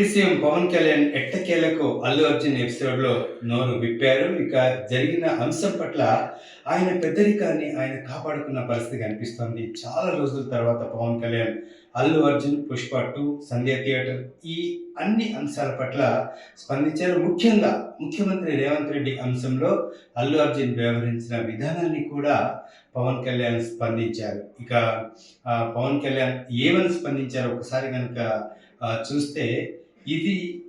Deputy CM Pawan Kalyan ఎట్టకేలకు అల్లు అర్జున్ ఎపిసోడ్లో నోరు విప్పారు. ఇక జరిగిన అంశం పట్ల ఆయన పెద్దరికాన్ని ఆయన కాపాడుకున్న పరిస్థితి కనిపిస్తోంది. చాలా రోజుల తర్వాత పవన్ కళ్యాణ్ అల్లు అర్జున్ పుష్ప టూ సంధ్య థియేటర్ ఈ అన్ని అంశాల పట్ల స్పందించారు. ముఖ్యంగా ముఖ్యమంత్రి రేవంత్ రెడ్డి అంశంలో అల్లు అర్జున్ వ్యవహరించిన విధానాన్ని కూడా పవన్ కళ్యాణ్ స్పందించారు. ఇక పవన్ కళ్యాణ్ ఏమని స్పందించారు ఒకసారి కనుక చూస్తే ఇది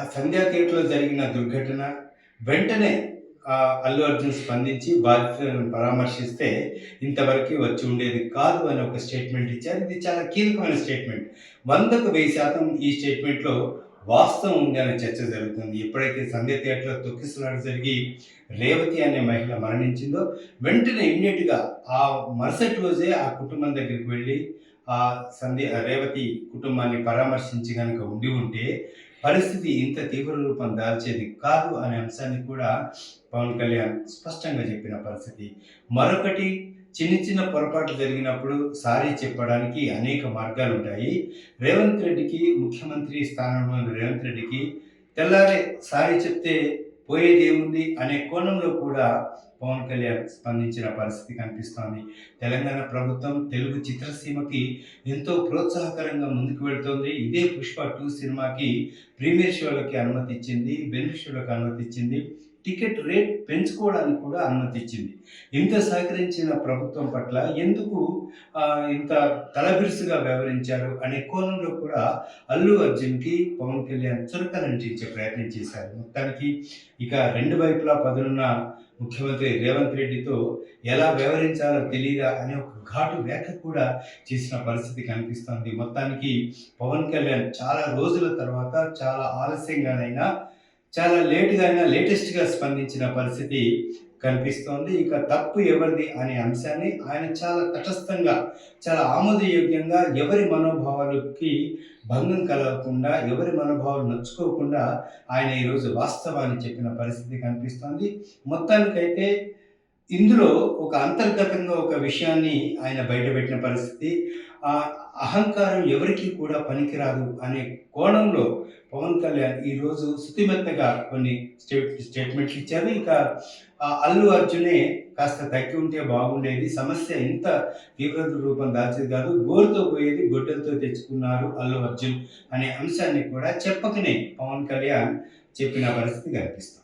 ఆ సంధ్యా థియేటర్లో జరిగిన దుర్ఘటన. వెంటనే ఆ, అల్లు అర్జున్ స్పందించి బాధితులను పరామర్శిస్తే ఇంతవరకు వచ్చి ఉండేది కాదు అని ఒక స్టేట్మెంట్ ఇచ్చారు. ఇది చాలా కీలకమైన స్టేట్మెంట్. వందకు వెయ్యి శాతం ఈ స్టేట్మెంట్లో వాస్తవం ఉంది అనే చర్చ జరుగుతుంది. ఎప్పుడైతే సంధ్య థియేటర్లో తొక్కిసలాట జరిగి రేవతి అనే మహిళ మరణించిందో వెంటనే ఇమ్మీడియట్గా ఆ మరుసటి రోజే ఆ కుటుంబం దగ్గరికి వెళ్ళి ఆ సంధి రేవతి కుటుంబాన్ని పరామర్శించి కనుక ఉండి ఉంటే పరిస్థితి ఇంత తీవ్ర రూపం దాల్చేది కాదు అనే అంశాన్ని కూడా పవన్ కళ్యాణ్ స్పష్టంగా చెప్పిన పరిస్థితి. మరొకటి చిన్న చిన్న పొరపాట్లు జరిగినప్పుడు సారీ చెప్పడానికి అనేక మార్గాలు ఉంటాయి రేవంత్ రెడ్డికి ముఖ్యమంత్రి స్థానంలో రేవంత్ రెడ్డికి తెల్లారే సారీ చెప్తే పోయేది ఏముంది అనే కోణంలో కూడా పవన్ కళ్యాణ్ స్పందించిన పరిస్థితి కనిపిస్తోంది. తెలంగాణ ప్రభుత్వం తెలుగు చిత్రసీమకి ఎంతో ప్రోత్సాహకరంగా ముందుకు వెళ్తోంది. ఇదే పుష్ప టూ సినిమాకి ప్రీమియర్ షోలకి అనుమతి ఇచ్చింది బెనిఫిట్ షోలకు అనుమతి ఇచ్చింది టికెట్ రేట్ పెంచుకోవడానికి కూడా అనుమతి ఇచ్చింది. ఇంత సహకరించిన ప్రభుత్వం పట్ల ఎందుకు ఇంత తలబిరుసుగా వ్యవహరించారు అనే కోణంలో కూడా అల్లు అర్జున్కి పవన్ కళ్యాణ్ చురకలంటించే ప్రయత్నం చేశారు. మొత్తానికి ఇక రెండు వైపులా పదునున్న ముఖ్యమంత్రి రేవంత్ రెడ్డితో ఎలా వ్యవహరించాలో తెలియదా అనే ఒక ఘాటు వ్యాఖ్య కూడా చేసిన పరిస్థితి కనిపిస్తోంది. మొత్తానికి పవన్ కళ్యాణ్ చాలా రోజుల తర్వాత చాలా ఆలస్యంగానైనా చాలా లేటుగా అయినా లేటెస్ట్గా స్పందించిన పరిస్థితి కనిపిస్తోంది. ఇక తప్పు ఎవరిది అనే అంశాన్ని ఆయన చాలా తటస్థంగా చాలా ఆమోదయోగ్యంగా ఎవరి మనోభావాలకి భంగం కలగకుండా ఎవరి మనోభావాలు నచ్చుకోకుండా ఆయన ఈరోజు వాస్తవాన్ని చెప్పిన పరిస్థితి కనిపిస్తోంది. మొత్తానికైతే ఇందులో ఒక అంతర్గతంగా ఒక విషయాన్ని ఆయన బయటపెట్టిన పరిస్థితి ఆ అహంకారం ఎవరికి కూడా పనికిరాదు అనే కోణంలో పవన్ కళ్యాణ్ ఈరోజు శుతిమెత్తగా కొన్ని స్టేట్ స్టేట్మెంట్లు ఇచ్చారు. ఇక ఆ అల్లు అర్జునే కాస్త తగ్గి ఉంటే బాగుండేది. సమస్య ఇంత తీవ్రత రూపం దాల్చేది కాదు. గోరుతో పోయేది గొడ్డలతో తెచ్చుకున్నారు అల్లు అర్జున్ అనే అంశాన్ని కూడా చెప్పకనే పవన్ కళ్యాణ్ చెప్పిన పరిస్థితి కనిపిస్తుంది.